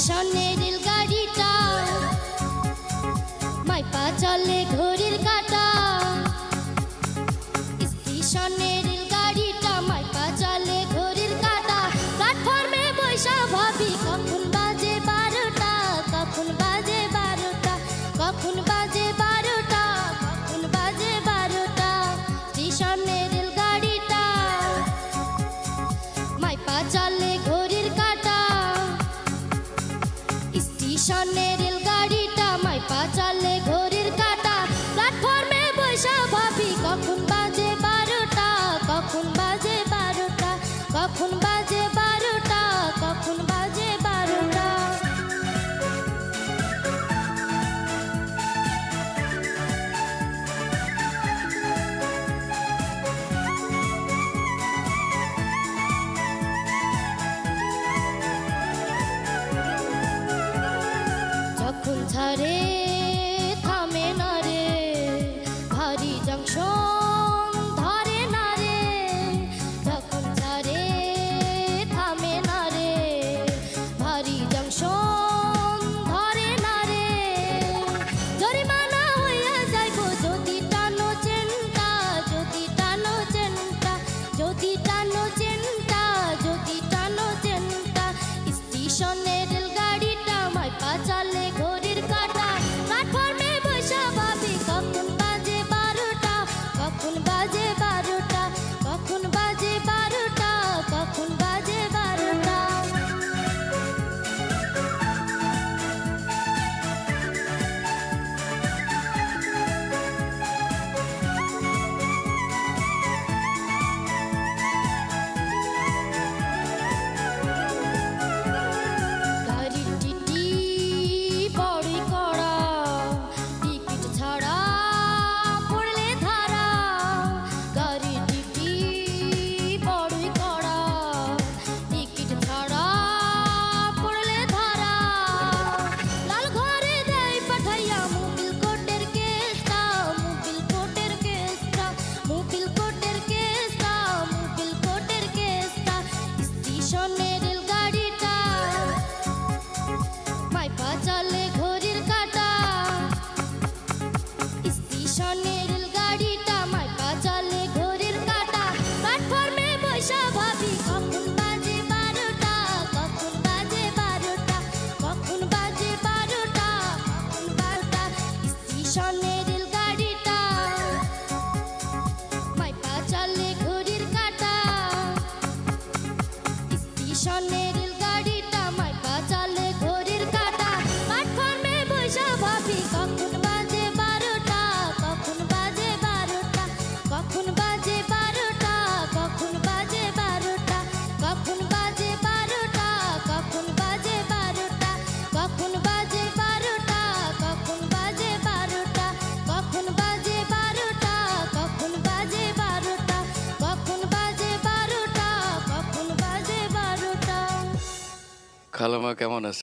স্টেশনে রেলগাড়িটা। মাইপা চলে ঘড়ির কাটা। স্টেশনে রেলগাড়িটা মাইপা চলে ঘড়ির কাটা। প্ল্যাটফর্মে বৈশা ভাবি, কখন বাজে বারোটা? কখন বাজে বারোটা? কখন বাজে বারোটা? কখন বাজে বারোটা? স্টেশনে রেলগাড়িটা। মাইপা চলে ঘড়ি কখন বাজে বারোটা কখন বাজে বারোটা? যখন ঝরে পিছনে রেল গাড়িটা মাইপা চলে ঘড়ির কাটা। পিছনে রেল গাড়িটা মাইপা চলে ঘড়ির কাটা। প্ল্যাটফর্মে ভাবি কখন খালামা কেমন আছে?